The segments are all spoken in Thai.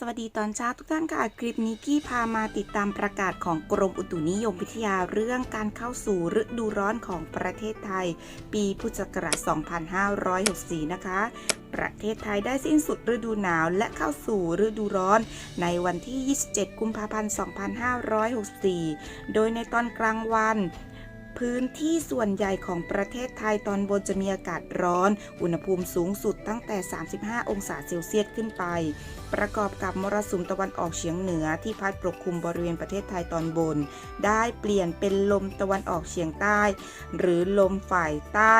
สวัสดีตอนเช้าทุกท่านค่ะคลิปนี้กี้พามาติดตามประกาศของกรมอุตุนิยมวิทยาเรื่องการเข้าสู่ฤดูร้อนของประเทศไทย ปีพุทธศักราช 2564 นะคะ ประเทศไทยได้สิ้นสุดฤดูหนาวและเข้าสู่ฤดูร้อน ในวันที่ 27 กุมภาพันธ์ 2564 โดยในตอนกลางวัน พื้นที่ส่วนใหญ่ของประเทศไทยตอนบนจะมีอากาศร้อน อุณหภูมิสูงสุดตั้งแต่ 35 องศาเซลเซียสขึ้นไป ประกอบกับมรสุมตะวันออกเฉียงเหนือที่พัดปกคลุมบริเวณประเทศไทยตอนบน ได้เปลี่ยนเป็นลมตะวันออกเฉียงใต้ หรือลมฝ่ายใต้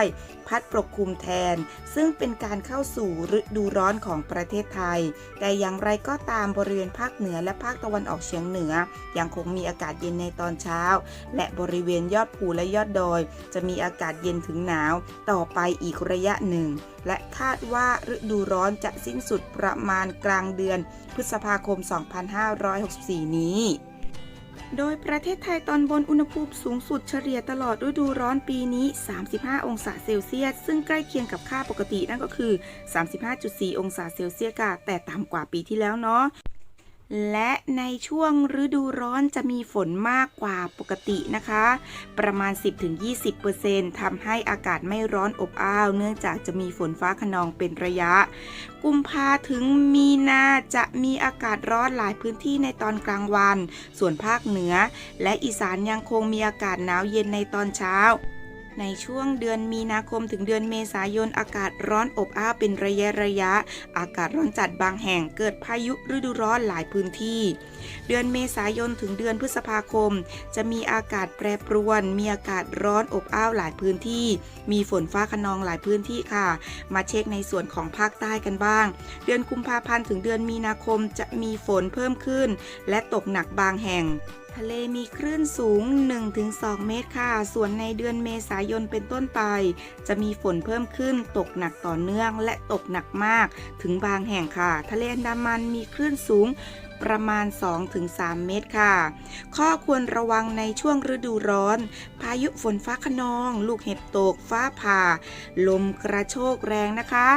พัดปกคลุมแทน ซึ่งเป็นการเข้าสู่ฤดูร้อนของประเทศไทย แต่อย่างไรก็ตามบริเวณภาคเหนือและภาคตะวันออกเฉียงเหนือ ยังคงมีอากาศเย็นในตอนเช้า และบริเวณยอดภูและยอดดอย จะมีอากาศเย็นถึงหนาว ต่อไปอีกระยะหนึ่ง และคาดว่าฤดูร้อนจะสิ้นสุดประมาณกลางเดือน พฤษภาคม 2564 นี้โดยประเทศไทยตอนบนอุณหภูมิสูงสุดเฉลี่ยตลอดฤดูร้อนปีนี้ 35 องศาเซลเซียส ซึ่งใกล้เคียงกับค่าปกตินั่นก็คือ 35.4 องศาเซลเซียสค่ะแต่ต่ำกว่าปีที่แล้วเนาะ และในช่วงฤดูร้อนจะมีฝนมากกว่าปกตินะคะ ประมาณ 10-20%ทำให้อากาศไม่ร้อนอบอ้าว เนื่องจากจะมีฝนฟ้าขนองเป็นระยะ กุมภาถึงมีนาจะมีอากาศร้อนหลายพื้นที่ในตอนกลางวัน ส่วนภาคเหนือ และอีสานยังคงมีอากาศหนาวเย็นในตอนเช้า ในช่วงเดือนมีนาคมถึงเดือนเมษายนอากาศร้อนอบอ้าวเป็นระยะระยะ อากาศร้อนจัดบางแห่งเกิดพายุฤดูร้อนหลายพื้นที่ เดือนเมษายนถึงเดือนพฤษภาคม จะมีอากาศแปรปรวน มีอากาศร้อนอบอ้าวหลายพื้นที่ มีฝนฟ้าขนองหลายพื้นที่ค่ะ มาเช็คในส่วนของภาคใต้กันบ้าง เดือนกุมภาพันธ์ถึงเดือนมีนาคมจะมีฝนเพิ่มขึ้น และตกหนักบางแห่ง ทะเลมีคลื่นสูง 1-2 เมตรค่ะ ส่วนในเดือนเมษายนเป็นต้นไป จะมีฝนเพิ่มขึ้นตกหนักต่อเนื่องและตกหนักมาก ถึงบางแห่งค่ะ ทะเลอันดามันมีคลื่นสูงประมาณ 2-3 เมตรค่ะ ข้อควรระวังในช่วงฤดูร้อน พายุฝนฟ้าขนอง ลูกเห็บตก ฟ้าผ่า ลมกระโชกแรงนะคะ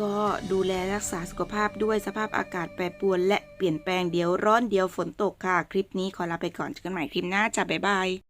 ก็ดูแลรักษาสุขภาพด้วยสภาพอากาศแปรปรวนและเปลี่ยนแปลงเดี๋ยวร้อนเดี๋ยวฝนตกค่ะ คลิปนี้ขอลาไปก่อนเจอกันใหม่คลิปหน้าจ้าบ๊ายบาย